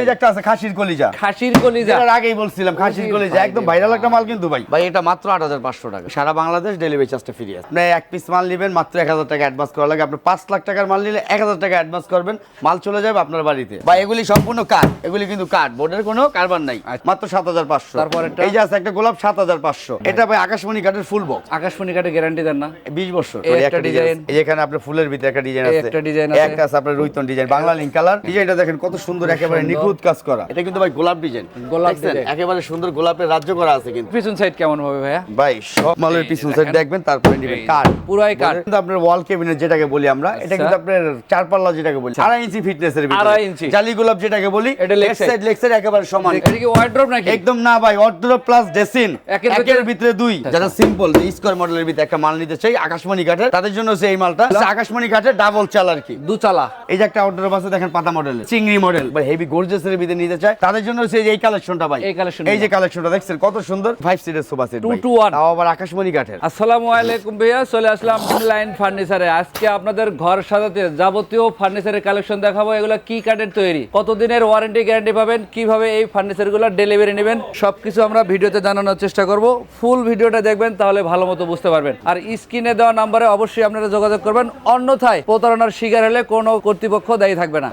এই একটা আছে খাসির কলিজা। খাসির কলিজা। এর আগেই বলছিলাম খাসির কলিজা। একদম ভাইরাল একটা মাল কিন্তু ভাই। ভাই এটা মাত্র আট হাজার পাঁচশো টাকা। সারা বাংলাদেশ ডেলিভারি চার্জটা ফ্রি আছে। আপনি এক পিস মাল নেবেন মাত্র এক হাজার টাকা অ্যাডভান্স করা লাগে। আপনি পাঁচ লাখ টাকার মাল নিলে এক হাজার টাকা অ্যাডভান্স করবেন। মাল চলে যাবে আপনার বাড়িতে। বা এগুলি সম্পূর্ণ কাঠ এগুলি কিন্তু কাঠ বোর্ডের কোনো কারবার নাই। মাত্র সাত হাজার এই যে আছে একটা গোলাপ সাত হাজার পাঁচশো। এটা ভাই আকাশমণি কাঠের ফুল বক্স আকাশমণি কাটে গ্যারান্টি দেন না। বিশ বছর। একটা ডিজাইন। এই যেখানে আপনার ফুলের ভিতরে একটা ডিজাইন আছে। একটা ডিজাইন আছে। একটা আছে আপনার রুইতন ডিজাইন বাংলা লিঙ্ক কালার ডিজাইনটা দেখেন কত সুন্দর একেবারে। নিখুঁত কাজ করা। এটা কিন্তু ভাই গোলাপ ডিজাইন। গোলাপ? একেবারে সুন্দর গোলাপের রাজ্য করা আছে কিন্তু। পিছন সাইড কেমন হবে ভাইয়া? ভাই সব মালের পিছন সাইড দেখবেন তারপরে নেবেন। কাঠ। পুরাই কাঠ। কিন্তু আপনার ওয়াল কেবিনেট যেটাকে বলি আমরা এটা আচ্ছা। কিন্তু আপনার চার পাল্লা যেটাকে বলি। আড়াই ইঞ্চি ফিটনেসের আড়াই ইঞ্চি। জালি গোলাপ যেটাকে বলি এটা side। সাইড লেগ সাইড একেবারে সমান। এটা কি ওয়ার্ড্রপ নাকি? একদম না ভাই অর্ডার প্লাস ডেসিন একের ভিতরে- দুই। যারা সিম্পল স্কোয়ার মডেলের ভিতরে একটা মাল নিতে চাই আকাশমণি কাঠের। তাদের জন্য এই মালটা। আকাশমণি কাঠের ডাবল চাল আর কি। দুচালা এই যে একটা অর্ডার আছে দেখেন পাতা মডেলের চিংড়ি মডেল বা হেভি গর্জিয়াস এর ভিতরে নিতে চায় তাদের জন্য হচ্ছে এই কালেকশনটা ভাই। এই collection এই যে গুলো। কালেকশনটা দেখছেন কত সুন্দর? ফাইভ সিটের sofa set Two to one। তাও আবার আকাশমণি কাঠের। আসসালামু আলাইকুম ভাইয়া চলে আসলাম লাইন ফার্নিচারে আজকে আপনাদের ঘর সাজাতে যাবতীয় ফার্নিচারের কালেকশন দেখাবো এগুলো কি কাঠের তৈরি কতদিনের ওয়ারেন্টি গ্যারান্টি পাবেন কীভাবে এই ফার্নিচারগুলো ডেলিভারি নেবেন সবকিছু আমরা ভিডিওতে জানানোর চেষ্টা করব। ফুল ভিডিওটা দেখবেন তাহলে ভালো মতো বুঝতে পারবেন। আর স্ক্রিনে দেওয়া নাম্বারে অবশ্যই আপনারা যোগাযোগ করবেন অন্যথায় প্রতারণার শিকার হলে কোনো কর্তৃপক্ষ দায়ী থাকবে না।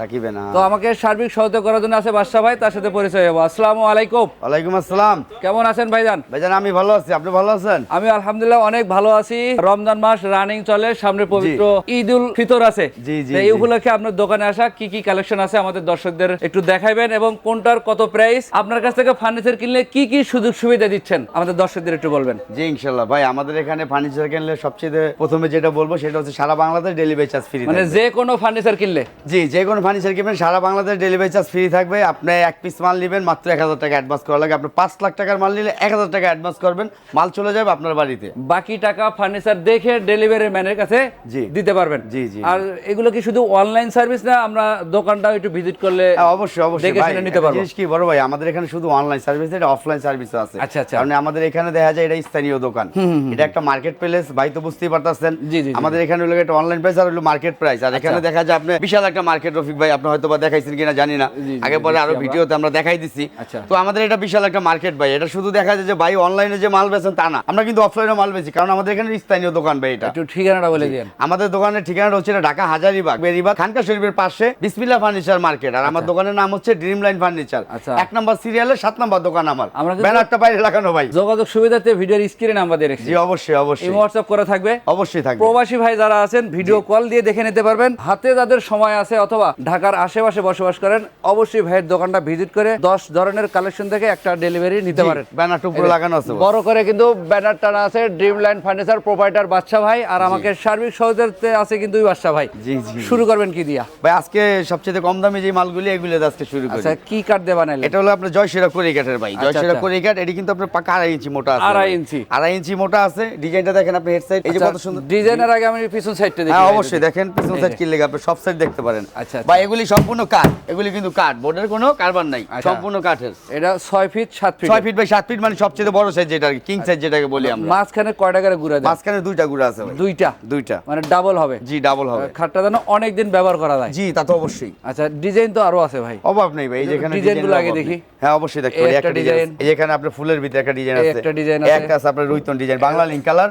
তো আমাকে সার্বিক সহায়তা করার জন্য আছে বাদশা ভাই? তার সাথে পরিচয় হব। আসসালামু আলাইকুম। ওয়ালাইকুম আসসালাম। কেমন আছেন ভাইজান? ভাইজান আমি ভালো আছি। আপনি ভালো আছেন? আমি আলহামদুলিল্লাহ অনেক ভালো আছি। রমজান মাস রানিং চলে সামনে পবিত্র ঈদ উল ফিতর আছে। জি, জি, এই উপলক্ষে আপনার দোকানে আসা কি কি কালেকশন আছে আমাদের দর্শকদের একটু দেখাইবেন এবং কোনটার কত প্রাইস আপনার কাছ থেকে ফার্নিচার কিনলে কি কি সুযোগ সুবিধা দিচ্ছেন? আমাদের দর্শকদের একটু বলবেন। জি ইনশাল্লাহ। ভাই আমাদের এখানে ফার্নিচার কিনলে সবচেয়ে প্রথমে যেটা বলব সেটা হচ্ছে সারা বাংলাদেশ ডেলিভারি চার্জ ফ্রি মানে যে কোনো ফার্নিচার কিনলে। জি যে কোনো ফার্নিচার কিনবেন সারা বাংলাদেশ ডেলিভারি চার্জ ফ্রি থাকবে আপনি এক পিস মাল নেবেন মাত্র এক হাজার টাকা অ্যাডভান্স করা লাগে। আপনি পাঁচ লাখ টাকার মাল নিলে এক হাজার টাকা অ্যাডভান্স করবেন মাল চলে যাবে আপনার বাড়িতে। বাকি টাকা ফার্নিচার দেখে ডেলিভারি ম্যানের কাছে জি। দিতে পারবেন। জি, জি। আর এগুলো কি শুধু অনলাইন সার্ভিস না আমরা দোকানটাও একটু ভিজিট করলে হ্যাঁ, অবশ্যই অবশ্যই। দেখে শুনে নিতে পারব। জিনিস কি বড় ভাই আমাদের এখানে শুধু অনলাইন সার্ভিস এটা অফলাইন সার্ভিসও আছে। আচ্ছা, আচ্ছা। কারণ আমাদের এখানে দেখা যায় এটা স্থানীয় দোকান। এটা একটা মার্কেট প্লেস ভাই তো বুঝতেই পারতেছেন। জি, জি। আমাদের এখানে হলো একটা অনলাইন প্রাইস আর হলো মার্কেট প্রাইস আর এখানে দেখা যায় আপনি বিশাল একটা মার্কেট রফিক ভাই আপনি হয়তো বা দেখাইছেন কিনা জানি না। আগে পরে আরও ভিডিওতে আমরা দেখাই দিছি। আচ্ছা। তো আমাদের এটা বিশাল একটা মার্কেট ভাই। এটা শুধু দেখা যায় যে ভাই অনলাইনে যে মাল বেচেন তা না। আমরা কিন্তু অফলাইনে মাল বেচি কারণ আমাদের এখানে স্থানীয় দোকান ভাই এটা। একটু ঠিকানাটা বলে দিন আমাদের দোকানের ঠিকানাটা হচ্ছে ঢাকা হাজারিবাগ বেরিবাগ খানকা শরীফের পাশে বিসমিল্লা ফার্নিচার মার্কেট। আর আমার দোকানের নাম হচ্ছে ড্রিম লাইন ফার্নিচার। আচ্ছা। এক নম্বর সিরিয়ালের সাত নম্বর দোকান আমার। আমরা ব্যানারটা বাইরে লাগানো ভাই। যোগাযোগ সুবিধাতে ভিডিওর স্ক্রিনে নাম্বার দিয়ে রেখেছি। জি অবশ্যই অবশ্যই। হোয়াটসঅ্যাপ করা থাকবে। অবশ্যই থাকবে। প্রবাসী ভাই যারা আছেন ভিডিও কল দিয়ে দেখে নিতে পারবেন। হাতে যাদের সময় আছে অথবা ঢাকার আশেপাশে বসবাস করেন অবশ্যই ভাইয়ের দোকানটা ভিজিট করে দশ ধরনের কালেকশন থেকে একটা ডেলিভারি নিতে পারেন। ব্যানারটা উপরে লাগানো আছে বড় করে কিন্তু ব্যানার টানা আছে ড্রিম লাইন ফার্নিচার প্রোপাইটার বাচ্চা ভাই আর আমাকে সার্বিক সহযোগিতাতে আছে কিন্তু বাচ্চা ভাই। জি জি শুরু করবেন কি দিয়া? ভাই আজকে সবচেয়ে কম দামি যে মালগুলি এগুলো আজকে শুরু করি। আচ্ছা কি কাঠ দিয়ে বানাইলেন? এটা হলো আপনার জয়শিরা করি কাঠের ভাই। আচ্ছা, জয়শিরা আচ্ছা। করি কাঠ এটি কিন্তু আপনার পাকা আড়াই ইঞ্চি মোটা আছে আড়াই ইঞ্চি। আড়াই ইঞ্চি মোটা আছে। ডিজাইনটা দেখেন আপনি হেড সাইড এই যে কত সুন্দর ডিজাইনের আগে আমি পিছন সাইডটা দেখি হ্যাঁ অবশ্যই দেখেন পিছন সাইড কি কিনলে আপনি সব সাইড দেখতে পারেন। আচ্ছা, ভাই এগুলি সম্পূর্ণ কাঠ এগুলি কিন্তু কাঠ বোর্ডের কোনো কারবার নাই আচ্ছা। সম্পূর্ণ কাঠের। এটা ছয় ফিট সাত ফিট। ছয় ফিট বাই সাত ফিট মানে সবচেয়ে বড় সাইজ যেটা কিং সাইজ যেটাকে বলি আমরা। মাঝখানে কয়টা করে গুড়া দেয়? মাঝখানে দুইটা গুড়া আছে দুইটা? দুইটা। মানে ডাবল হবে? জি ডাবল হবে। খাটটা যেন অনেক দিন ব্যবহার করা যায়। জি তা তো অবশ্যই। আচ্ছা ডিজাইন তো আরও আছে ভাই। অভাব নেই ভাই এই যেখানে ডিজাইনগুলো আগে দেখি। হ্যাঁ অবশ্যই দেখতে পারি একটা ডিজাইন যেখানে আপনার ফুলের ভিতরে একটা ডিজাইন আছে। একটা ডিজাইন আছে। একটা আছে আপনার রুইতন ডিজাইন বাংলা লিঙ্ক কালার।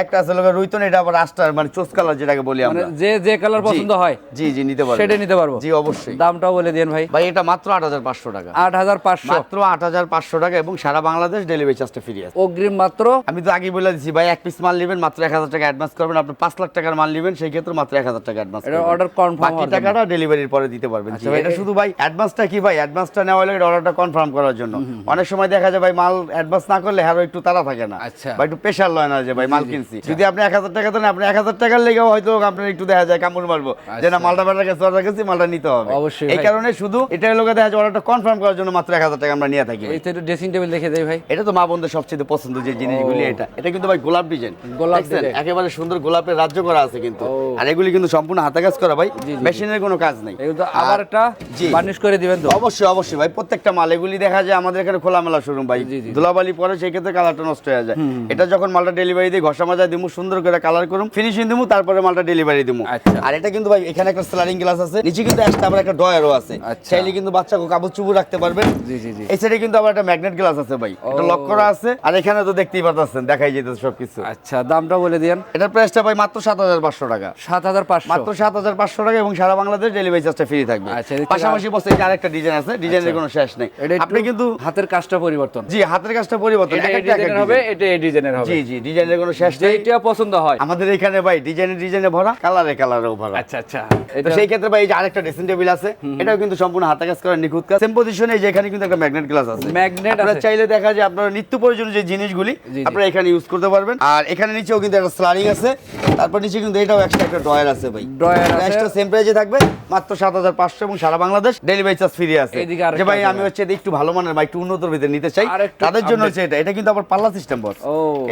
একটা আছে লোকের রুইতন এটা আবার রাস্টার মানে চোস কালার যেটাকে বলি মানে আমরা। যে যে কালার পছন্দ হয় জি জি নিতে পারব। সেটা নিতে পারব। জি অবশ্যই। দামটাও বলে দেন ভাই। ভাই এটা মাত্র আট হাজার পাঁচশো টাকা। আট হাজার পাঁচশো। মাত্র আট হাজার পাঁচশো টাকা এবং সারা বাংলাদেশ ডেলিভারি চার্জটা ফ্রি আছে। অগ্রিম মাত্র? আমি তো আগে বলে দিচ্ছি ভাই এক পিস মাল নেবেন মাত্র এক হাজার টাকা অ্যাডভান্স করবেন। আপনি পাঁচ লাখ টাকার মাল নেবেন সেই ক্ষেত্রে মাত্র এক হাজার টাকা অ্যাডভান্স এটা order confirm বাকি টাকাটা ডেলিভারির পরে দিতে পারবেন। আচ্ছা এটা শুধু ভাই অ্যাডভান্সটা কি ভাই? অ্যাডভান্সটা নেওয়া হলে অর্ডারটা কনফার্ম করার জন্য। অনেক সময় দেখা যায় ভাই মাল অ্যাডভান্স না করলে হ্যারো একটু তাড়া থাকে না। আচ্ছা। বা একটু প্রেশার লয় না যে ভাই মাল কিনছি। যদি আপনি এক হাজার টাকা দেন আপনি এক হাজার টাকার লেগেও হয়তো আপনার একটু দেখা যায় কামড় মারবো। যে না আচ্ছা। মালটা বেটার কাছে অর্ডার গেছি মালটা নিতে হবে। অবশ্যই এই কারণে শুধু এটা লোকে দেখা যায় অর্ডারটা কনফার্ম করার জন্য মাত্র এক হাজার টাকা আমরা নিয়ে থাকি। এই তো ড্রেসিং টেবিল দেখে দেই ভাই। এটা তো মা বোনদের সবচেয়ে পছন্দ যে জিনিসগুলি এটা। এটা কিন্তু ভাই গোলাপ ডিজাইন গোলাপ? একেবারে সুন্দর গোলাপের রাজ্য করা আছে কিন্তু। আর এগুলি কিন্তু সম্পূর্ণ হাতে কাজ করা ভাই। মেশিনের কোনো কাজ নেই। আবার একটা জি। বার্নিশ করে দিবেন তো? অবশ্যই অবশ্যই ভাই। প্রত্যেকটা মাল এগুলি দেখা যায় আমাদের এখানে খোলামেলা শোরুম ভাই। ধুলাবালি পরে সেই ক্ষেত্রে কালারটা নষ্ট হয়ে যায়। এটা যখন মালটা ডেলিভারি দিই ঘষা মাজা দিমু সুন্দর করে কালার করুম ফিনিশিং দিমু তারপরে মালটা ডেলিভারি দিমু। আচ্ছা। আর এটা কিন্তু ভাই এখানে একটা স্লারিং গ্লাস আছে নিচে কিন্তু একটা আবার একটা ডয়ারও আছে। আচ্ছা। চাইলে কিন্তু বাচ্চাকে কাপড় চুপু রাখতে পারবেন। জি জি জি। এই সাইডে কিন্তু আবার একটা ম্যাগনেট গ্লাস আছে ভাই। এটা লক করা আছে আর এখানে তো দেখতেই পাচ্ছেন দেখাই যেতেছে সবকিছু। আচ্ছা দামটা বলে দিয়েন। এটার প্রাইসটা ভাই মাত্র সাত হাজার পাঁচশো টাকা। সাত হাজার পাঁচশো। মাত্র সাত হাজার পাঁচশো টাকা এবং সারা বাংলাদেশ ডেলিভারি চার্জটা ফ্রি থাকবে। আচ্ছা, পাশাপাশি বসে আরেকটা ডিজাইন আছে ডিজাইনের কোনো শেষ নেই। আপনি কিন্তু হাতের কাজটা পরিবর্তন। জি হাতের কাজটা পরিবর্তন এটা একটা ডিজাইনের হবে এটা এই ডিজাইনের হবে। জি জি ডিজাইনের কোনো শেষ নেই। যেটা পছন্দ হয়। আমাদের এখানে ভাই ডিজাইনে ডিজাইনে ভরা কালারে কালারেও ভরা। আচ্ছা আচ্ছা। তো এটা সেই ক্ষেত্রে ভাই এই যে আরেকটা ড্রেসিং টেবিল আছে এটাও কিন্তু সম্পূর্ণ হাতে কাজ করা নিখুঁত কাজ। সেম পজিশনে এই যে এখানে কিন্তু একটা ম্যাগনেট গ্লাস আছে। Magnet আপনারা চাইলে দেখা যায় আপনারা নিত্য প্রয়োজনীয় যে জিনিসগুলি। আপনারা এখানে ইউজ করতে পারবেন। আর এখানে নিচেও কিন্তু একটা স্লারিং আছে। তারপর নিচে কিন্তু এটাও এক্সট্রা একটা ড্রয়ার আছে ভাই। প্রাইসটা সেম প্রাইসে থাকবে মাত্র সাত হাজার পাঁচশো এবং সারা বাংলাদেশ ডেলিভারি চার্জ ফ্রি আছে। যে ভাই আমি। হচ্ছে একটু ভালো মানের বা একটু উন্নত ভিতরে নিতে চাই তাদের জন্য হচ্ছে এটা। এটা কিন্তু আবার পাল্লা সিস্টেম বস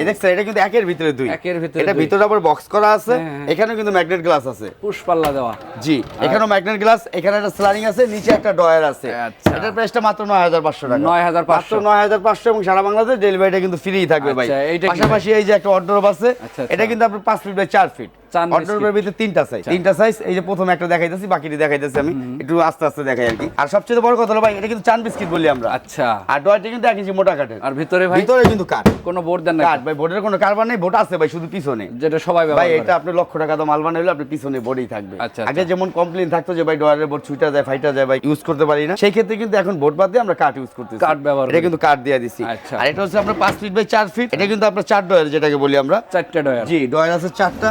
এই দেখছেন এটা কিন্তু একের ভিতরে দুই। একের ভিতরে এটা ভিতরে আবার বক্স করা আছে হ্যাঁ, হ্যাঁ। এখানেও কিন্তু ম্যাগনেট গ্লাস আছে। পুষ্পাল্লা দেওয়া। জি এখানেও ম্যাগনেট গ্লাস এখানে একটা স্লারিং আছে নিচে একটা ডয়ার আছে। আচ্ছা। এটার প্রাইসটা মাত্র নয় হাজার পাঁচশো টাকা। 9,500 মাত্র নয় হাজার পাঁচশো এবং সারা বাংলাদেশ ডেলিভারিটা কিন্তু ফ্রি থাকবে ভাই। আচ্ছা, এইটা পাশাপাশি এই যে একটা অর্ডার আছে আচ্ছা। এটা কিন্তু আপনার পাঁচ ফিট বাই চার ফিট চার অর্ডারের ভিতরে তিনটা সাইজ তিনটা সাইজ এই যে প্রথমে একটা দেখাইতেছি বাকিটি দেখাইতেছি আমি। একটু আস্তে আস্তে দেখাই আর কি। আর সবচেয়ে বড় কথা হলো ভাই এটা কিন্তু চান বিস্কিট বলি আমরা। আচ্ছা। আর ডয়ারটা কিন্তু এক ইঞ্চি মোটা কাঠের। আর ভিতরে ভাই? ভিতরে কিন্তু কাঠ। কোনো বোর্ড দেন না কাঠ ভাই বোর্ডের কোনো কারবার নেই বোর্ড আছে ভাই শুধু পিছনে। যেটা সবাই ভাই এটা আপনি লক্ষ টাকা তো মাল বানাইলে আপনি পিছনে বোর্ডই থাকবে। আগে। যেমন কমপ্লেন থাকতো যে ভাই ডয়ারের বোর্ড ছুটা যায় ফাইটা যায় ভাই ইউজ করতে পারি না। সেই ক্ষেত্রে কিন্তু এখন বোর্ড বাদ দিয়ে আমরা কাঠ ইউজ করতেছি। কাঠ ব্যবহার এটা কিন্তু কাঠ দিয়ে দিছি। আচ্ছা। আর এটা হচ্ছে আপনার পাঁচ ফিট বাই চার ফিট এটা কিন্তু আপনার চার ডয়ার যেটাকে বলি আমরা। চারটে ডয়ার জি ডয়ার আছে চারটা।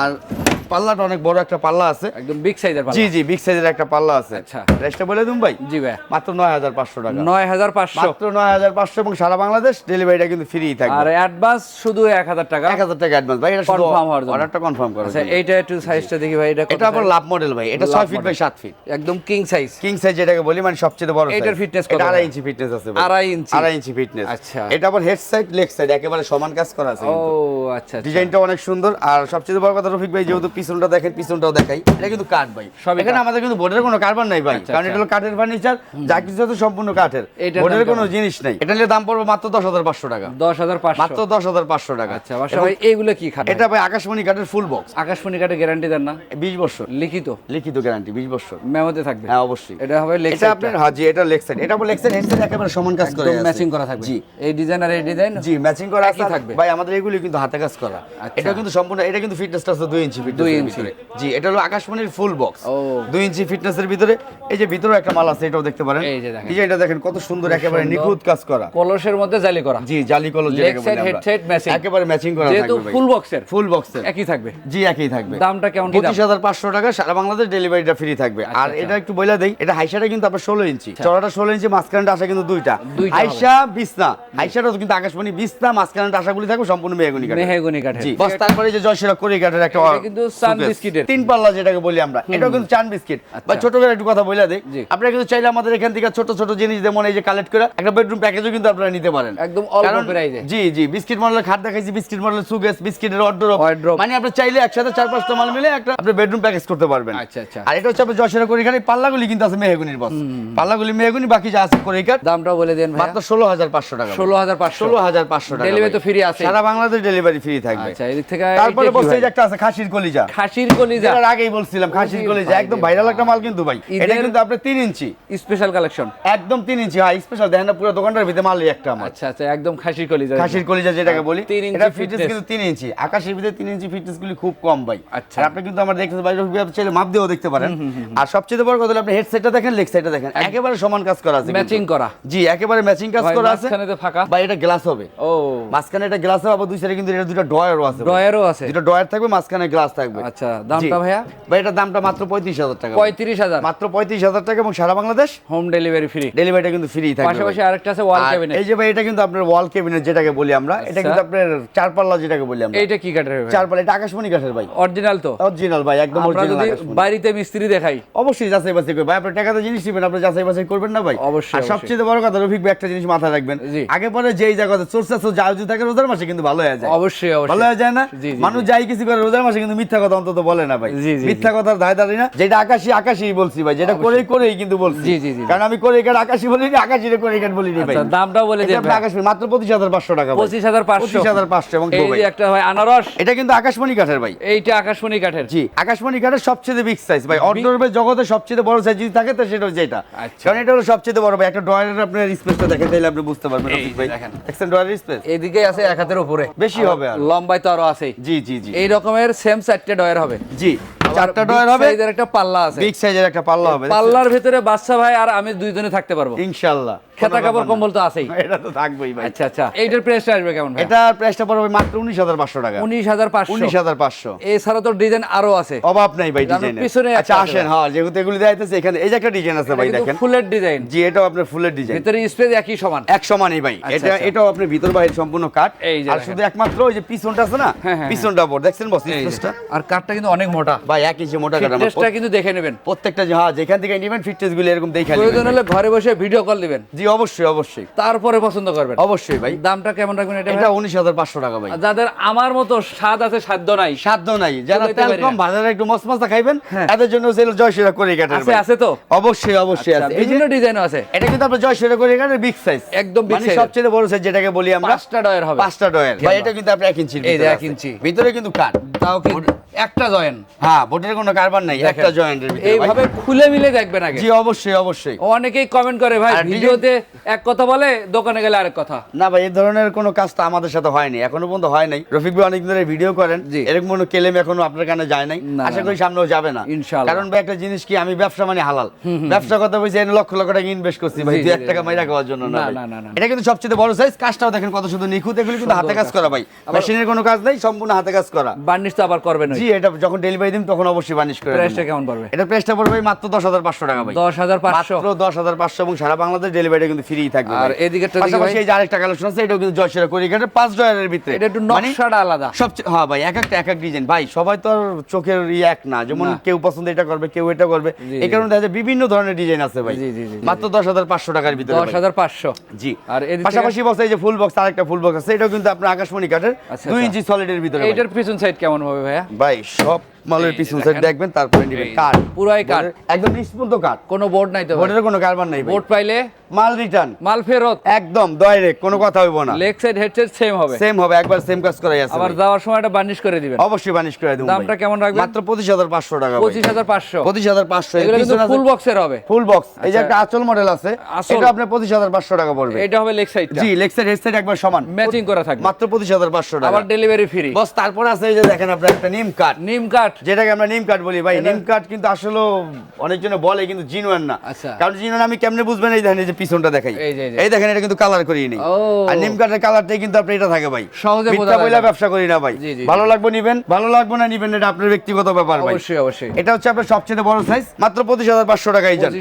এই যে। আর পাল্লাটা অনেক বড় একটা পাল্লা আছে একদম বিগ সাইজের পাল্লা জি জি বিগ সাইজের একটা পাল্লা আছে আচ্ছা। প্রাইসটা বলে দিন ভাই জি ভাই মাত্র নয় হাজার পাঁচশো টাকা নয় হাজার পাঁচশো মাত্র নয় হাজার পাঁচশো এবং সারা বাংলাদেশ ডেলিভারিটা কিন্তু ফ্রি থাকবে আর অ্যাডভান্স শুধু এক হাজার টাকা এক হাজার টাকা অ্যাডভান্স ভাই এটা শুধু Confirm হওয়ার জন্য। অর্ডারটা কনফার্ম করা আচ্ছা এইটা একটু সাইজটা দেখি ভাই এটা কত এটা আবার লাভ মডেল ভাই এটা লাভ ছয় ফিট বাই model। সাত ফিট একদম কিং সাইজ কিং সাইজ যেটাকে বলি মানে সবচেয়ে বড় এটার fitness কত এটা ভাই? আড়াই ইঞ্চি ফিটনেস আছে ভাই। আড়াই ইঞ্চি? আড়াই ইঞ্চি ফিটনেস আচ্ছা। এটা আবার হেড সাইড লেগ সাইড একেবারে সমান কাজ করা আছে ও। আচ্ছা আচ্ছা। ডিজাইনটা অনেক সুন্দর আর সবচেয়ে বড় কথা রফিক ভাই যেহেতু পিছনটা দেখেন পিছনটাও দেখাই। এটা কিন্তু কাঠ ভাই। এখানে আমাদের কিন্তু বোর্ডের কোনো কারবার নাই ভাই। আচ্ছা, কারণ আচ্ছা। এটা হলো কাঠের ফার্নিচার যা কিছু আছে সম্পূর্ণ কাঠের। বোর্ডের কোনো জিনিস নাই। এটা নিয়ে দাম পড়বে মাত্র দশ হাজার পাঁচশো টাকা। দশ হাজার মাত্র দশ হাজার পাঁচশো টাকা। আচ্ছা ভাই এইগুলো কি খাট এটা ভাই আকাশমণি কাঠের ফুল বক্স আকাশমণি কাঠে গ্যারান্টি দেন না? বিশ বছর। লিখিত? লিখিত গ্যারান্টি বিশ বছর। মেমোতে থাকবে? হ্যাঁ অবশ্যই। এটা হবে লেগ এটা আপনার হ্যাঁ জি এটা লেগ সাইড এটা লেগ সাইড হেড সাইড একেবারে সমান কাজ করে ম্যাচিং করা থাকবে। জি। এই ডিজাইন আর এই ডিজাইন জি ম্যাচিং করা আছে। থাকবে। ভাই আমাদের এগুলি কিন্তু হাতে কাজ করা। আচ্ছা। এটা কিন্তু সম্পূর্ণ এটা কিন্তু ফিটনেসটা আছে 2 ইঞ্চি ফিটনেস দুই ইঞ্চি। জি এটা হলো আকাশমণির ফুল বক্স। 2 ইঞ্চি ফিটনেসের ভিতরে। এই যে ভিতরে একটা মাল আছে এটাও দেখতে পারেন। এই যে। ডিজাইনটা দেখেন কত সুন্দর একেবারে নিখুঁত কাজ করা। কলসের মধ্যে জালি করা। জি জালি side matching। একেবারে ম্যাচিং করা যেহেতু ফুল বক্সের ফুল বক্সের একই থাকবে। জি একই থাকবে। দামটা কেমন কি দাম? পঁচিশ হাজার পাঁচশো টাকা সারা বাংলাদেশ ডেলিভারিটা ফ্রি থাকবে। আর আচ্ছা। এটা একটু বলে দেই এটা হাইসাটা কিন্তু আপনার ষোলো ইঞ্চি। চড়াটা ষোলো ইঞ্চি মাঝখানটা আসা কিন্তু দুইটা। হাইসা বিছনা। হাইসাটা কিন্তু আকাশবাণী বিছনা মাঝখানটা আশাগুলি থাকবে সম্পূর্ণ মেহগুনি কাঠের। মেহগনি কাঠের। জি। বাস তারপরে যে জয়সিরা করি কাঠের একটা কিন্তু চান বিস্কিটের। তিন পাল্লা যেটাকে বলি আমরা। এটাও কিন্তু চান বিস্কিট বা আচ্ছা। ছোট করে একটু কথা বলে দেই। আপনারা কিন্তু চাইলে আমাদের এখান থেকে ছোট ছোট জিনিস যেমন এই যে কালেক্ট করে একটা বেডরুম প্যাকেজও কিন্তু আপনারা নিতে পারেন। একদম অল্প জি জি বিস্কিট মডেলের খাট দেখাইছি বিস্কিট মডেলের সুগেস বিস্কিটের অর্ডার। মানে আপনি চাইলে একসাথে চার পাঁচটা মাল মিলে একটা আপনি বেডরুম প্যাকেজ করতে পারবেন। আচ্ছা, আচ্ছা। আর এটা হচ্ছে যশোরে করি এখানে পাল্লাগুলি কিন্তু আছে মেহগুনির বস পাল্লাগুলি মেহগুনি বাকি যা আছে করি কাঠ দামটাও বলে দেন মাত্র ষোলো হাজার পাঁচশো টাকা। ষোলো হাজার পাঁচশো। ষোলো হাজার পাঁচশো টাকা ভাই। তো free আছে। সারা বাংলাদেশ ডেলিভারি ফ্রি থাকবে। আচ্ছা এদিক থেকে তারপরে যে একটা আছে খাসির কলিজা। খাসির কলিজা যেটার আগেই বলছিলাম খাসির কলিজা একদম ভাইরাল একটা মাল কিন্তু ভাই। এটা কিন্তু আপনার তিন ইঞ্চি। স্পেশাল কালেকশন একদম তিন ইঞ্চি। হ্যাঁ স্পেশাল দেখেন না পুরো দোকানটার ভিতরে মালই একটা আমার। আচ্ছা আচ্ছা একদম খাসির কলিজা খাসির কলিজা যেটাকে বলি এটা ফিটনেস কিন্তু তিন ইঞ্চি। আকাশের ভিতরে তিন ইঞ্চি ফিটনেস গুলি খুব কম ভাই। আচ্ছা। আর আপনি কিন্তু আমার দেখতে বাইরে আপনি চাইলে মাপ দিয়েও দেখতে পারেন। আর সবচেয়ে বড় কথা হলো আপনি হেডসেটটা দেখেন লেগ সাইডটা দেখেন। একেবারে সমান কাজ করা আছে ম্যাচিং করা। জি একেবারে ম্যাচিং কাজ করা আছে। মাঝখানে তো ফাঁকা। ভাই এটা গ্লাস হবে। ও। মাঝখানে এটা গ্লাস হবে আবার দুই সাইডে কিন্তু এটা দুটো ডয়ারও আছে ভাই। ড্রয়ারও আছে। দুটো ডয়ার থাকবে মাঝখানে গ্লাস থাকবে। আচ্ছা দামটা ভাইয়া? ভাই এটার দামটা মাত্র পঁয়ত্রিশ হাজার টাকা। পঁয়ত্রিশ হাজার? মাত্র পঁয়ত্রিশ হাজার টাকা এবং সারা বাংলাদেশ? হোম ডেলিভারি ফ্রি ডেলিভারিটা কিন্তু ফ্রি থাকবে পাশাপাশি আরেকটা আছে ওয়াল ক্যাবিনেট এই যে ভাই এটা কিন্তু আপনার ওয়াল ক্যাবিনেট যেটাকে বলি আমরা এটা আচ্ছা। কিন্তু আপনার চার পাল্লা যেটাকে বলি আমরা। এইটা কি কাঠের ভাই চার পাল্লা এটা আকাশমণি কাঠের ভাই। অরিজিনাল তো। অরিজিনাল ভাই একদম অরিজিনাল যদি বাড়িতে মিস্ত্রি দেখাই। অবশ্যই যাচাই বাছাই করবেন। ভাই আপনার টাকাতে জিনিস নেবেন আপনি যাচাই বাছাই করবেন না ভাই? অবশ্যই, আর সবচেয়ে বড় কথা রফিক ভাই একটা জিনিস মাথায় রাখবেন। আগে পরে যেই জায়গাতে সোর্স আছে যা যদি থাকে রোজার মাসে কিন্তু ভালো হয়ে যায়। অবশ্যই ভালো হয়ে যায় না? মানুষ যাই কিছু করে রোজার মাসে কিন্তু মিথ্যা কথা অন্তত বলে না ভাই। মিথ্যা কথার ধায় দাঁড়ি না। যেটা আকাশি আকাশি বলছি ভাই। যেটা করেই করেই কিন্তু বলছি। কারণ আমি করে কাট আকাশি বলিনি আকাশি করে কাট বলিনি ভাই। আচ্ছা, দামটাও বলে দিন আপনার মাত্র পঁচিশ হাজার পাঁচশো টাকা। পঁচিশ হাজার পাঁচশো। পঁচিশ হাজার পাঁচশো এবং এই যে একটা ভাই আনারস। এটা কিন্তু আকাশমণি কাঠের ভাই। এইটা আকাশমণি কাঠের। জি আকাশমণি কাঠের সবচেয়ে বিগ সাইজ ভাই। অর্ডারের জগতে সবচেয়ে বড় সাইজ যদি থাকে তো সেটা হচ্ছে এটা। আচ্ছা। কারণ এটা হলো সবচেয়ে বড় ভাই। একটা ড্রয়ারের আপনার স্পেসটা দেখেন তাহলে আপনি বুঝতে পারবেন ভাই। দেখেন। ড্রয়ারের স্পেস এইদিকে আছে এক হাতের উপরে। বেশি হবে আর। লম্বায় তো আরও আছে জি জি জি। এই রকমের সেম চারটে ডয়ের হবে। জি। চারটা ড্রয়ার হবে। এদের একটা পাল্লা আছে। বিগ সাইজের একটা পাল্লা হবে পাল্লার ভিতরে বাচ্চা ভাই আর আমি দুইজনে থাকতে পারব। ইনশাআল্লাহ খেতা কাপড় কম্বল তো আছেই। এটা তো থাকবেই ভাই। আচ্ছা আচ্ছা। এইটার প্রাইসটা আসবে কেমন ভাই? এটা প্রাইসটা পড়বে মাত্র উনিশ হাজার পাঁচশো টাকা। উনিশ হাজার পাঁচশো। উনিশ হাজার পাঁচশো। এছাড়া তো ডিজাইন আরও আছে। অভাব নাই ভাই আপনার ডিজাইনের পিছনে আচ্ছা আসেন হ্যাঁ যেহেতু এগুলি দেখাইতেছে এখানে এই যে একটা ডিজাইন আছে ভাই দেখেন। ফুলের ডিজাইন জি এটাও আপনার ফুলের ডিজাইন ভিতরে স্পেস একই সমান। এক সমানই ভাই। আচ্ছা, এটা আচ্ছা। এটাও আপনি ভিতর বাইরে সম্পূর্ণ কাট এই আর শুধু একমাত্র ওই যে পিছনটা আছে না হ্যাঁ, হ্যাঁ, পিছনটা বড় দেখছেন বস এই আর কাঠটা কিন্তু অনেক মোটা। ভাই এক ইঞ্চি মোটা কাট ফিটনেসটা কিন্তু দেখে নেবেন। প্রত্যেকটা হ্যাঁ যেখান থেকে নেবেন ফিটনেসগুলো এরকম দেখে প্রয়োজন হলে ঘরে বসে ভিডিও কল দিবেন। জি অবশ্যই অবশ্যই। তারপরে পছন্দ করবেন। অবশ্যই ভাই। দামটা কেমন রাখবেন এটা এটা ভাই? উনিশ হাজার পাঁচশো টাকা ভাই। যাদের আমার মতো স্বাদ আছে সাধ্য নাই। সাধ্য নাই। যারা তেল কম না। ভাজারে একটু মসমসা খাইবেন হ্যাঁ। তাদের জন্য ছিল জয়শিরা করে কাটার আছে আছে তো? অবশ্যই অবশ্যই আচ্ছা, আছে। এই ডিজাইনও আছে। এটা কিন্তু আপনার জয়শিরা করে কাটার বিগ সাইজ একদম big মানে size এর। সবচেয়ে বড় সাইজ যেটাকে বলি আমরা পাঁচটা ডয়ের হবে। পাঁচটা ডয়ার। ভাই এটা কিন্তু আপনার এক ইঞ্চির এই ইঞ্চি। ভিতরে কিন্তু কাট তাও কি একটা জয়েন? হ্যাঁ বোটের কোনো কারবার নাই। একটা জয়েন্টের ভিতরে এইভাবে খুলে মিলে দেখবেন আগে। জি অবশ্যই অবশ্যই। অনেকেই কমেন্ট করে ভাই ভিডিওতে এক কথা বলে দোকানে গেলে আরেক কথা। না ভাই এই ধরনের কোনো কাজ তো আমাদের সাথে হয়নি এখনও পর্যন্ত হয় নাই। রফিক ভাই অনেক ধরে ভিডিও করেন। এরকম কোনো কেলেম এখনও আপনার কানে যায় নাই। আশা করি সামনেও যাবে না। ইনশাআল্লাহ। কারণ ভাই একটা জিনিস কি আমি ব্যবসা মানে হালাল। ব্যবসা কথা বলছি এনে লক্ষ লক্ষ টাকা ইনভেস্ট করছি ভাই জি, দু জি, এক টাকা মাইরা খাওয়ার জন্য না না, না, না, না। এটা কিন্তু সবচেয়ে বড় সাইজ কাজটাও দেখেন কত শুধু নিখুঁত এগুলি কিন্তু হাতে কাজ করা ভাই। মেশিনের কোনো কাজ নেই সম্পূর্ণ হাতে কাজ করা। বার্নিশ তো আবার করবেন জি এটা যখন ডেলিভারি দিন তখন অবশ্যই বানিশ করে প্রাইসটা কেমন পড়বে? এটা প্রাইসটা পড়বে মাত্র দশ হাজার পাঁচশো টাকা ভাই। দশ হাজার পাঁচশো। মাত্র দশ হাজার পাঁচশো এবং সারা বাংলাদেশ ডেলিভারি কিন্তু ফ্রি থাকবে আর দেখি পাশাপাশি এই যে আরেকটা কালেকশন আছে এটাও কিন্তু জয়সেরা করিঘাটের পাঁচ ডয়ারের ভিতরে। এটা একটু মানে নকশাটা আলাদা। সবচেয়ে হ্যাঁ ভাই এক একটা এক এক ডিজাইন ভাই সবাই তো আর চোখের ই এক না যেমন কেউ পছন্দ এটা করবে কেউ এটা করবে। এই কারণে দেখা যায় বিভিন্ন ধরনের ডিজাইন আছে ভাই। মাত্র দশ হাজার পাঁচশো টাকার ভিতরে দশ ভাই। হাজার পাঁচশো। জি। আর এদিক পাশাপাশি বক্স এই যে ফুল বক্স আরেকটা ফুল বক্স আছে এটাও কিন্তু আপনার আকাশমণি কাঠের আচ্ছা, দুই আচ্ছা। ইঞ্চি সলিডের ভিতরে এটার পিছন সাইড কেমন হবে ভাইয়া? ভাই সব মালের পিছন সাইড দেখবেন তারপরে নেবেন কাঠ পুরাই কাঠ। একদম নিষ্পুত কাঠ কোনো বোর্ড নাই তো বোর্ডের কোনো কারবার নাই বোর্ড পাইলে মাল রিটার্ন মাল ফেরত। একদম ডাইরেক্ট কোনো কথা হইব না। লেগ সাইড হেডসেট সেম হবে। সেম হবে একবার সেম কাজ করাই আছে আবার যাওয়ার সময় এটা বার্নিশ করে দিবেন। অবশ্যই বানিশ করে দেবো দামটা কেমন রাখবেন? মাত্র পঁচিশ হাজার পাঁচশো টাকা পঁচিশ হাজার পাঁচশো। পঁচিশ হাজার পাঁচশো এগুলো কিন্তু ফুল বক্সের হবে। ফুল বক্স এই যে আচ্ছা। একটা আচল মডেল আছে। এটা হাজার পাঁচশো টাকা পড়বে। এটা হবে লেগ সাইডটা জি লেগ সাইড হেড হেডসেট একবার সমান। ম্যাচিং করা থাকবে। মাত্র পঁচিশ হাজার পাঁচশো টাকা। আবার ডেলিভারি ফ্রি বস তারপর আছে এই যে দেখেন আপনার একটা নিম কাঠ নিম কাঠ যেটাকে আমরা নিম কাঠ বলি। ভাই নিম কাঠ কিন্তু আসলে অনেকজন বলে কিন্তু জিনুয়ান না। আচ্ছা। কারণ জিনুয়ান আমি কেমনে বুঝবেন এই দেখেন এই যে পিছনটা দেখাই। এই এই। এই দেখেন এটা কিন্তু কালার করিয়ে ও। আর নিম কাঠের কালারটাই কিন্তু আপনি এটা থাকে ভাই। সহজে মিথ্যা বইলা ব্যবসা করি না ভাই। ভালো লাগবে নিবেন ভালো লাগবে না নিবেন এটা আপনার ব্যক্তিগত ব্যাপার ভাই। অবশ্যই অবশ্যই। এটা হচ্ছে আপনার সবচেয়ে বড় সাইজ মাত্র পঁচিশ হাজার পাঁচশো টাকাই যান।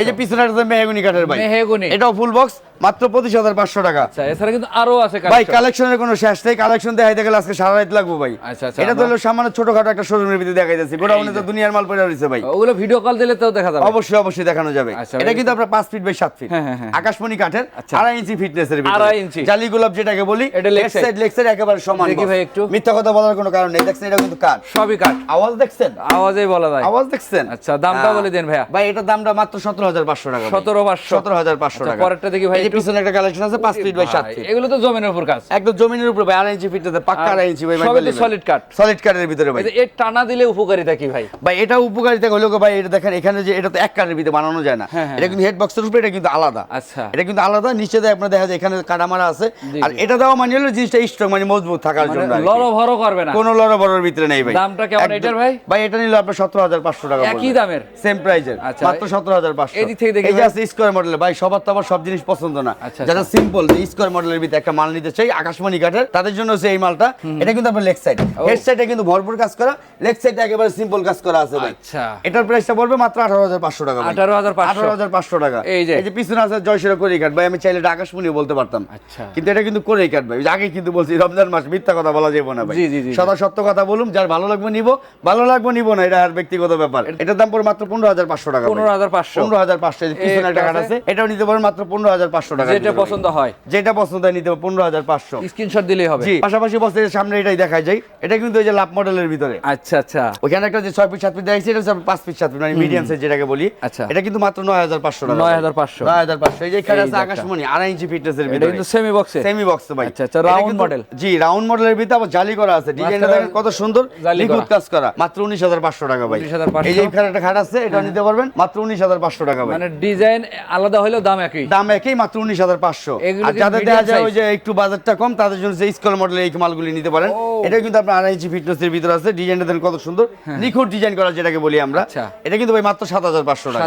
এই যে পিছনে একটা মেহগুনি কাঠের ভাই। মেহগনি। এটাও ফুল বক্স মাত্র পঁচিশ হাজার পাঁচশো টাকা। আচ্ছা এছাড়া কিন্তু আরও আছে ভাই। কালেকশনের কোনো শেষ নেই কালেকশন দেখাইতে গেলে আজকে সারা রাত লাগবো ভাই। আচ্ছা, এটা তো হলো সামান্য ছোটখাটো একটা শোরুমের ভিতরে দেখাই যাচ্ছে গোডাউনে তো দুনিয়ার মাল পড়ে রয়েছে ভাই। ওগুলো ভিডিও কল দিলে তো দেখা যাবে। অবশ্যই অবশ্যই দেখানো যাবে। আচ্ছা, এটা কিন্তু আপনার পাঁচ ফিট বাই ফিট হ্যাঁ, হ্যাঁ, হ্যাঁ। আকাশমণি কাঠের আচ্ছা। আড়াই ইঞ্চি ফিটনেস ভিতরে। ইঞ্চি। জালি গোলাপ যেটাকে বলি এটা লেগ সাইড লেগ সাইড একেবারে সমান দেখি ভাই একটু। মিথ্যা কথা বলার কোনো কারণ নেই। দেখছেন এটা কিন্তু কাঠ। সবই কাঠ। আওয়াজ দেখছেন? আওয়াজেই বলা যায়। আওয়াজ দেখছেন? আচ্ছা, দামটা। বলে দেন ভাইয়া। ভাই এটার দামটা মাত্র সতেরো হাজার পাঁচশো টাকা সতেরো পাঁচশো। সতেরো হাজার পাঁচশো আচ্ছা, টাকা। পরেরটা দেখি ভাই এই পিছনে একটা কালেকশন আছে ফিট বাই ফিট এগুলো তো জমিনের উপর কাজ। একদম জমিনের উপরে ভাই আড়াই ইঞ্চি ফিটতে পাক্কা আর আড়াই ইঞ্চি ভাই solid কাঠ। সলিড কাঠের ভিতরে ভাই। এর টানা দিলে উপকারিতা কি ভাই? ভাই এটা উপকারিতা হলো ভাই এটা দেখেন এখানে যে এটা তো এক কাঠের ভিতরে বানানো যায় না। হ্যাঁ, হ্যাঁ, এটা কিন্তু হেড বক্সের উপরে এটা কিন্তু আলাদা। আচ্ছা। এটা কিন্তু আলাদা নিচে দেয় আপনার দেখা যায় এখানে কাটামারা আছে। আর এটা দেওয়া মানে হলো জিনিসটা স্ট্রং মানে মজবুত থাকার জন্য আর কি। লড়ো ভরো করবে না। কোনো লড়া বড়র ভিতরে নেই ভাই। দামটা কেমন এটার ভাই? ভাই এটা নিল আপনার সতেরো হাজার পাঁচশো টাকা একই দামের? সেম প্রাইজের আচ্ছা, মাত্র সতেরো হাজার পাঁচশো। এদিক থেকে দেখি এই যে আছে স্কোয়ার মডেলের ভাই সবার তো আবার সব জিনিস পছন্দ না। আচ্ছা, যারা সিম্পল যে স্কোয়ার মডেলের ভিতরে একটা মাল নিতে চাই আকাশমণি কাঠের তাদের জন্য হচ্ছে এই মালটা এটা কিন্তু আপনার লেগ সাইড হেড সাইডে কিন্তু ভরপুর কাজ করা। লেগ সাইডে একেবারে সিম্পল কাজ করা আছে ভাই। আচ্ছা। এটার প্রাইসটা পড়বে মাত্র আঠারো হাজার পাঁচশো টাকা ভাই। 18,500 আঠারো হাজার পাঁচশো টাকা। এই যে। এই যে পিছনে আছে জয়শিরা করি কাঠ ভাই আমি চাইলে এটা আকাশমণি বলতে পারতাম। আচ্ছা। কিন্তু এটা কিন্তু করেই ভাই। আগে কিন্তু বলছি রমজান মাস মিথ্যা কথা বলা যাবে না ভাই। সদা সত্য কথা যার ভালো লাগবে নিব ভালো লাগবে নিব না এটা আর ব্যক্তিগত ব্যাপার। এটার দাম পড়ে মাত্র পনেরো হাজার পাঁচশো টাকা পনেরো হাজার পাঁচশো। পনেরো হাজার পাঁচশো পিছনে একটা কাঠ আছে। এটাও নিতে পারেন মাত্র পনেরো হাজার পাঁচশো পাঁচশো টাকা যেটা পছন্দ হয়। যেটা পছন্দ হয় নিতে পনেরো হাজার পাঁচশো। স্ক্রিনশট দিলেই হবে। পাশাপাশি বসে সামনে এটাই দেখা যায় এটা কিন্তু ওই যে লাভ মডেলের ভিতরে। আচ্ছা আচ্ছা। ওখানে একটা যে ছয় পিস সাত পিস দেখছি এটা হচ্ছে পাঁচ পিস সাত পিস মানে মিডিয়াম সাইজ যেটাকে বলি আচ্ছা। এটা কিন্তু মাত্র নয় হাজার পাঁচশো টাকা। 9,500 নয় হাজার পাঁচশো। এই যে এখানে আছে আকাশমণি আড়াই ইঞ্চি ফিটনেসের এটা ভিতরে। কিন্তু সেমি বক্সে সেমি বক্স ভাই। আচ্ছা, আচ্ছা, কিন্তু- model। জি রাউন্ড মডেলের ভিতরে আবার জালি করা আছে। ডিজাইনটা দেখেন কত সুন্দর। নিখুঁত কাজ করা। মাত্র উনিশ হাজার পাঁচশো টাকা ভাই। 19,500 এই যে এখানে একটা খাট আছে এটা নিতে পারবেন। মাত্র উনিশ হাজার পাঁচশো টাকা ভাই। মানে ডিজাইন আলাদা হলেও দাম একই। দাম একই মাত্র উনিশ হাজার পাঁচশো। আর যাদের দেখা যায় ওই যে একটু বাজারটা কম তাদের জন্য যে স্কল মডেলের এই মালগুলি নিতে পারেন। এটা কিন্তু আপনার আড়াই ইঞ্চি ফিটনেসের ভিতরে আছে। ডিজাইনটা দেখেন কত সুন্দর। নিখুঁত ডিজাইন করা যেটাকে বলি আমরা। আচ্ছা। এটা কিন্তু ভাই মাত্র সাত হাজার পাঁচশো টাকা।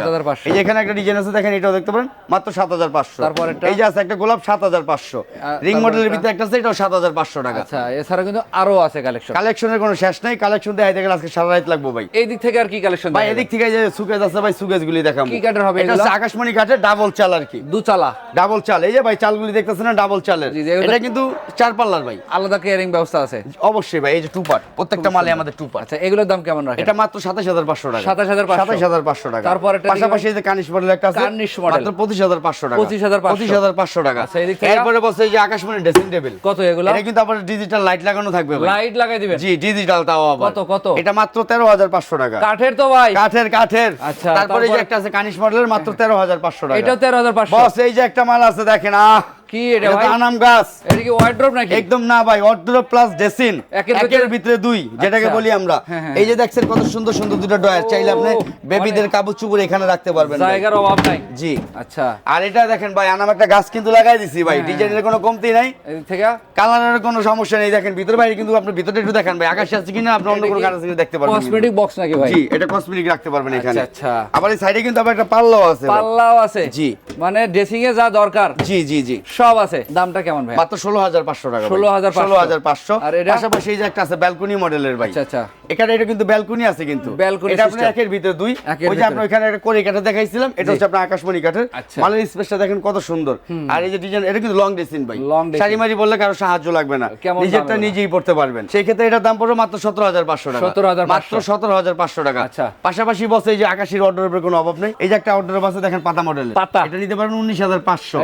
এই যে এখানে একটা ডিজাইন আছে দেখেন এটাও দেখতে পারেন মাত্র সাত হাজার পাঁচশো? এই যে আছে একটা গোলাপ সাত হাজার পাঁচশো। রিং মডেলের ভিতরে একটা আছে এটাও সাত হাজার পাঁচশো টাকা। আচ্ছা এছাড়া কিন্তু আরও আছে কালেকশন কালেকশনের কোনো শেষ নেই কালেকশন দেখাইতে গেলে আজকে সারা রাত লাগবো ভাই। এই দিক থেকে আর কি কালেকশন ভাই এদিক থেকে যে সুকেজ আছে ভাই সুকেজ গুলি দেখাবো। কি কাঠের হবে এটা হচ্ছে আকাশমণি কাঠের ডাবল চাল আর কি। দু চালা। ডাবল চাল। এই যে ভাই চালগুলি দেখতেছেন না ডাবল চালের। এটা কিন্তু চার পাল্লার ভাই। আলাদা কেয়ারিং ব্যবস্থা আছে। অবশ্যই ভাই এই যে টু পার্ট প্রত্যেকটা মালে আমাদের টু পার্ট আচ্ছা এগুলোর দাম কেমন রাখেন? এটা মাত্র সাতাশ হাজার পাঁচশো টাকা। 27,500 সাতাশ হাজার পাঁচশো টাকা। তারপর এটা পাশাপাশি যে কানিশ মডেল একটা আছে কার্নিশ model। মাত্র পঁচিশ হাজার পাঁচশো টাকা। 25,500 পঁচিশ। হাজার পাঁচশো টাকা। আচ্ছা, এদিক থেকে? এরপরে বসে এই যে আকাশমণি ড্রেসিং টেবিল কত এগুলো? এটা কিন্তু আবার ডিজিটাল লাইট লাগানো থাকবে ভাই। লাইট লাগাই দিবেন? জি ডিজিটাল তাও আবার। কত, কত? এটা মাত্র তেরো হাজার পাঁচশো টাকা। কাঠের তো ভাই। কাঠের কাঠের। আচ্ছা, তারপরে এই যে একটা আছে কানিশ মডেলের মাত্র তেরো হাজার পাঁচশো টাকা। এটাও তেরো হাজার পাঁচশো। বস এই যে একটা মাল আছে দেখেন আহ! কি এটা ভাই আনাম গাছ। এটা কি ওয়াইড্রপ নাকি? একদম না ভাই অর্ডার প্লাস ডেসিন একের ভিতরে- দুই যেটাকে আচ্ছা। বলি আমরা। হ্যাঁ, হ্যাঁ। এই যে দেখছেন কত সুন্দর সুন্দর দুটো ডয়ার চাইলে আপনি বেবিদের কাপড় চুপড় এখানে রাখতে পারবেন জায়গার অভাব নাই। জি। আচ্ছা। আর এটা দেখেন ভাই আনাম একটা গাছ কিন্তু লাগাই দিছি ভাই। হ্যাঁ। ডিজাইনের কোনো কমতি নাই। থেকে? কালারের কোনো সমস্যা নেই। দেখেন ভিতরে বাইরে কিন্তু আপনি ভিতরে একটু দেখেন ভাই। আকাশ আছে কিনা আপনি অন্য কোনো আছে দেখতে পারবেন কসমেটিক বক্স নাকি ভাই? জি এটা কসমেটিক রাখতে পারবেন এখানে। আচ্ছা। আবার এই সাইডে কিন্তু আবার একটা পাল্লাও আছে পাল্লাও আছে? জি। মানে ড্রেসিং এ যা দরকার। জি জি জি। সব আছে। দামটা কেমন ভাই মাত্র ষোলো হাজার পাঁচশো টাকা 16,500 ষোলো হাজার পাঁচশো। আর এটা? পাশাপাশি এই যে একটা আছে ব্যালকনি মডেলের ভাই। আচ্ছা আচ্ছা। এখানে এটা কিন্তু ব্যালকনি আছে কিন্তু। Balcony এটা একের ভিতরে দুই। ওই যে ওখানে একটা কড়ি কাঠে দেখাইছিলাম এটা হচ্ছে আপনার আকাশমণি কাঠের। আচ্ছা। মালের স্পেসটা দেখেন কত সুন্দর। আর এই যে ডিজাইন এটা কিন্তু লং ডেসিন ভাই। শাড়ি মারি বললে কারও সাহায্য লাগবে না। নিজেরটা নিজেই পড়তে পারবেন। সেই ক্ষেত্রে এটার দাম পড়বে মাত্র সতেরো হাজার পাঁচশো টাকা। 17,500 মাত্র সতেরো হাজার পাঁচশো টাকা। আচ্ছা। পাশাপাশি বসে এই যে আকাশের অর্ডারের কোনো অভাব নেই। এই যে একটা অর্ডার আছে দেখেন পাতা মডেল পাতা। এটা নিতে পারেন উনিশ হাজার পাঁচশো?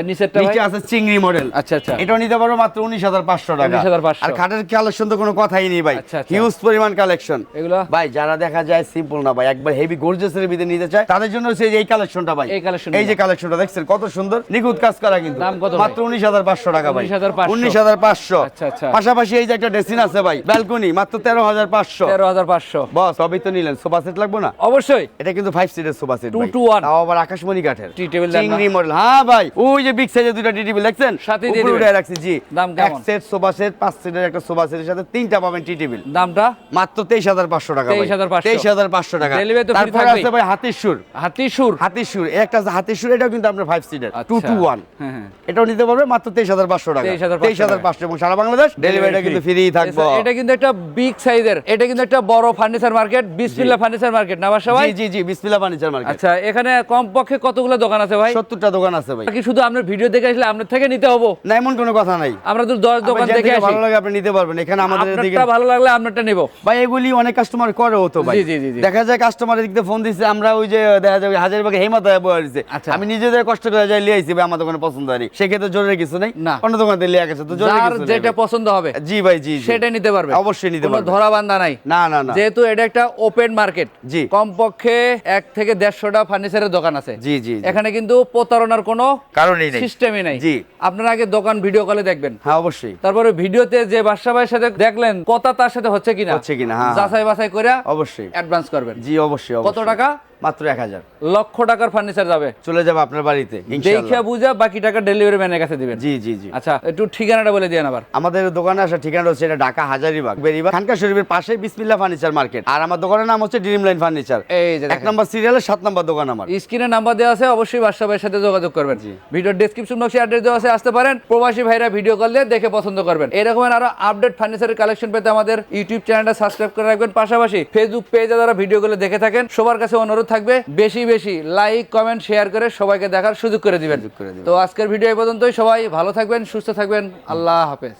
নিচে আছে চিংড়ি মডেল আচ্ছা আচ্ছা। এটাও নিতে পারব মাত্র উনিশ হাজার পাঁচশো টাকা। 19,500 আর খাটের কালেকশন তো কোনো কথাই নেই ভাই। আচ্ছা, আচ্ছা। হিউজ পরিমাণ কালেকশন এগুলো? ভাই যারা দেখা যায় সিম্পল না ভাই একবার হেভি গর্জিয়াসের ভিতরে নিতে চায় তাদের জন্য হচ্ছে এই কালেকশনটা ভাই। এই collection এই যে কালেকশনটা দেখছেন কত সুন্দর? নিখুঁত কাজ করা কিন্তু। মাত্র উনিশ হাজার পাঁচশো টাকা ভাই। 19,500 উনিশ হাজার পাঁচশো। আচ্ছা, আচ্ছা। পাশাপাশি এই যে একটা ডেসিন আছে ভাই ব্যালকনি মাত্র তেরো হাজার পাঁচশো। তেরো হাজার পাঁচশো। বস সবই তো নিলেন। সোফা সেট লাগবে না? অবশ্যই। এটা কিন্তু ফাইভ সিটের সোফা সেট to one। তাও আবার আকাশমণি কাঠের। Table দেন চিংড়ি মডেল হ্যাঁ ভাই ওই যে বিগ সাইজের দুইটা টি টেবিল সাথে দিয়ে দিবেন। রাখছি জি। দাম এক সেট সোফা সেট পাঁচ সিটের একটা সোফা সেটের সাথে তিনটা পাবেন টি টেবিল। দামটা? মাত্র তেইশ হাজার পাঁচশো টাকা 23,500 তেইশ হাজার পাঁচশো। টাকা। Delivery তো তারপরে থাকবেই। আছে ভাই হাতির সুর হাতি সুর হাতির সুর একটা আছে হাতির সুর এটাও কিন্তু আপনার ফাইভ সিটার টু আচ্ছা। টু ওয়ান হ্যাঁ, হ্যাঁ। এটাও নিতে পারবে মাত্র তেইশ হাজার পাঁচশো টাকা। 23,500 তেইশ এবং সারা বাংলাদেশ ডেলিভারিটা কিন্তু ফ্রি থাকব। এটা কিন্তু একটা বিগ সাইজের এটা কিন্তু একটা বড় furniture market Bismillah furniture market না বাসা ভাই? জি জি জি বিসমিল্লাহ ফার্নিচার মার্কেট আচ্ছা এখানে কমপক্ষে কতগুলো দোকান আছে ভাই? সত্তরটা দোকান আছে ভাই। কি শুধু আপনার ভিডিও দেখে আসলে আপনার থেকে নিতে হব। না এমন কোনো কথা নাই। আমরা তো দশ দোকান থেকে ভালো লাগে আপনি নিতে পারবেন। এখানে আমাদের এদিকে ভালো লাগলে আপনারটা নেব। ভাই এগুলি অনেক কাস্টমার করে তো ভাই। জি, জি। দেখা যায় কাস্টমার এদিকে ফোন দিচ্ছে আমরা ওই যে দেখা যায় হাজারবাগে হেমাতে বয়ে দিচ্ছে আচ্ছা। আমি নিজেদের কষ্ট করে যাই লিয়ে আইছি ভাই আমার দোকানে পছন্দ হয় সেক্ষেত্রে জরুরি কিছু নেই। না। অন্য দোকান থেকে লিয়ে গেছে তো জরুরি কিছু যেটা পছন্দ হবে জি ভাই জি। সেটা নিতে পারবে। অবশ্যই নিতে পারবে। ধরা বান্ধা নাই। না না না। যেহেতু এটা একটা ওপেন মার্কেট জি। কমপক্ষে এক থেকে দেড়শোটা ফার্নিচারের দোকান আছে। জি জি জি। এখানে কিন্তু প্রতারণার কোনো কারণেই নেই। সিস্টেমই নাই। জি। আপনারা আগে দোকান ভিডিও কলে দেখবেন। হ্যাঁ অবশ্যই। তারপরে ভিডিওতে যে বাদশা ভাইয়ের সাথে দেখলেন কথা তার সাথে হচ্ছে কিনা? হচ্ছে কিনা, হ্যাঁ। যাচাই বাছাই করে অবশ্যই। অ্যাডভান্স করবেন। জি অবশ্যই কত টাকা? মাত্র এক হাজার। লক্ষ টাকার ফার্নিচার যাবে। চলে যাবে আপনার বাড়িতে দেখে বুঝা বাকি টাকা ডেলিভারি ম্যানের কাছে দিবেন। জি জি জি। আচ্ছা একটু ঠিকানাটা বলে আবার। আমাদের দোকানে আসা ঠিকানা হচ্ছে এটা ঢাকা হাজারিবাগ বেরিবাগ খানকা শরীফের পাশে বিসমিল্লাহ ফার্নিচার মার্কেট। আর আমার দোকানের নাম হচ্ছে ড্রিম লাইন ফার্নিচার এই যে এক নম্বর সিরিয়ালের সাত নম্বর দোকান আমার। স্ক্রিনে নাম্বার দেওয়া আছে অবশ্যই বাদশা ভাইয়ের সাথে যোগাযোগ করবেন। ভিডিওর ডেসক্রিপশন বক্সে অ্যাড্রেস দেওয়া আছে আসতে পারেন। প্রবাসী ভাইরা ভিডিও কল দিয়ে দেখে পছন্দ করবেন। এরকমের আরও আপডেট ফার্নিচারের কালেকশন পেতে আমাদের ইউটিউব চ্যানেলটা সাবস্ক্রাইব করে রাখবেন। পাশাপাশি ফেসবুক পেজে যারা ভিডিওগুলো দেখে থাকেন সবার কাছে অনুরোধ থাকবে বেশি বেশি লাইক কমেন্ট শেয়ার করে সবাইকে দেখার সুযোগ করে দিবেন। করে দিবেন। তো আজকের ভিডিও এই পর্যন্তই। সবাই ভালো থাকবেন সুস্থ থাকবেন। আল্লাহ হাফেজ।